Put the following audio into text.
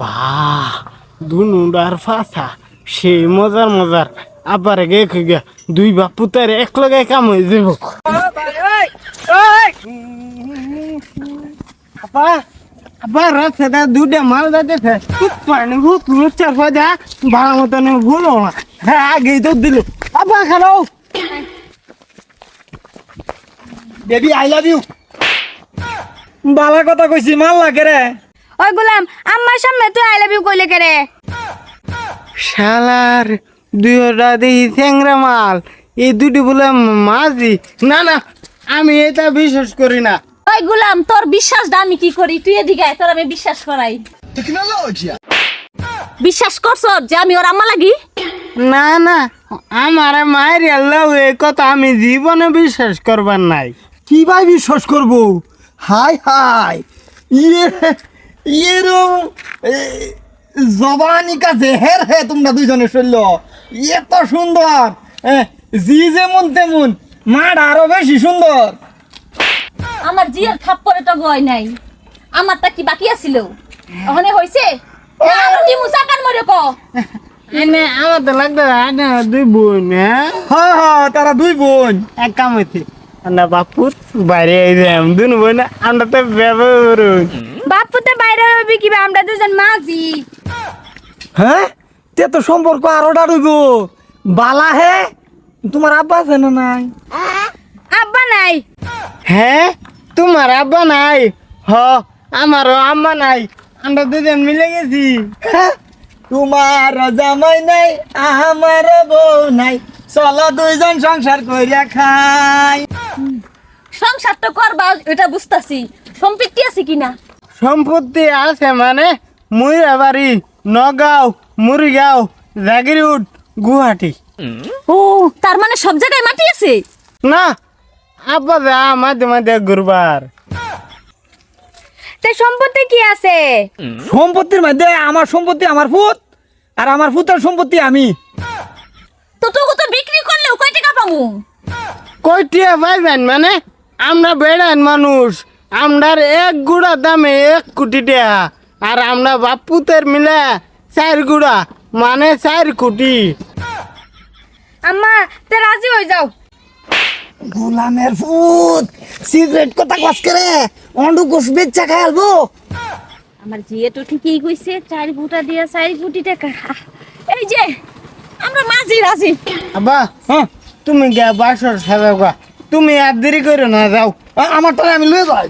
বাহ দুনুডার ফাঁসা সেই মজার মজার। আবার গে গিয়া দুই বাপ পুতার এক লগে কাম হয়ে যাব আপা আবার রাস্তাটা দুটা মাল যাইতেছে। পানি ভূত লুচ্চার ফাজা ভালো মতন ভুলো না হ্যাঁ আগেই তো দিল। আপা খারাও বেবি আই লাভ ইউ বালা কথা কইছি মাল লাগে রে। ওই গোলাম আমার সামনে তুই আই লাভ ইউ কইলে কে রে শালার দুইটা দেখি স্যাংরা মাল। এই দুটি বলে মাঝি। না না আমি এটা বিশ্বাস করি না। ওই গুলাম তোর বিশ্বাসটা আমি কি করি? তুই এদিকে আয়, তোর আমি বিশ্বাস করাই। বিশ্বাস করছ যে আমি ওর আম্মা লাগি? না না আমার মায়ের আল্লাহ এ কথা আমি জীবনে বিশ্বাস করবার নাই। কি ভাই বিশ্বাস করব? হাই হাই। ইয়ে ইয়েরম জবানি কাছে হের হে তোমরা দুইজনে শৈল এত সুন্দর এ, জি যেমন তেমন মাঠ আরও বেশি সুন্দর। আমার জিয়ার থাপ্পরে তো গয় নাই। আমারটা কি বাকি আছিল? ওখানে হইছে? না, আরও দিমু চাকার মরে ক এনে আমার তো লাগতো না দুই বোন হ্যাঁ? হ্যাঁ হ্যাঁ তারা দুই বোন। এক কাম হইছে আমরা বাপুর বাইরে দুন বোন আমরা তো ব্যবহার বাপু তো বাইরে হবি কি আমরা দুজন মাঝি। হ্যাঁ? তে তো সম্পর্ক আরও ডাড়ুইব বালা হে? তোমার আব্বা আছে না নাই? আব্বা নাই। হ্যাঁ তোমার আব্বা নাই? হ আমারও আম্মা নাই। আমরা দুজন মিলে গেছি? তোমার জামাই নাই আমার বউ নাই। চলো দুইজন সংসার কইরা খাই। সংসার তো করবা এটা বুঝতাছি। সম্পত্তি আছে কিনা? সম্পত্তি আছে মানে মুইরা বাড়ি নগাঁও মুরগাঁও জাগিরুট গুয়াহাটি ও তার মানে সব জায়গায় মাটি আছে? না আব্বা যা মাঝে মাঝে ঘুরবার তে সম্পত্তি কি আছে? সম্পত্তির মধ্যে আমার সম্পত্তি আমার ফুত আর আমার ফুতের সম্পত্তি আমি। তো তো তো বিক্রি করলেও কয় টাকা পামু? কয়টিয়া পাইবেন মানে আমরা বেড়ান মানুষ। আমরার এক গুড়া দামে এক কোটি টাকা আর আমরা বাপুতের মিলে চার গুড়া মানে চার কোটি। আম্মা তে রাজি হয়ে যাও। গোলামের ফুত সিগারেট কথা কস করে অন্ডু কোষ বেচ্চা খায়ালবো আমার জিয়ে তো ঠিকই কইছে চার গুটা দিয়া চার কোটি টাকা। এই যে আমরা মাঝি রাজি। আব্বা হ্যাঁ তুমি গে বাসর সাজাও গা। তুমি আর দেরি করো না যাও। আমার তো আমি লয়ে যাই।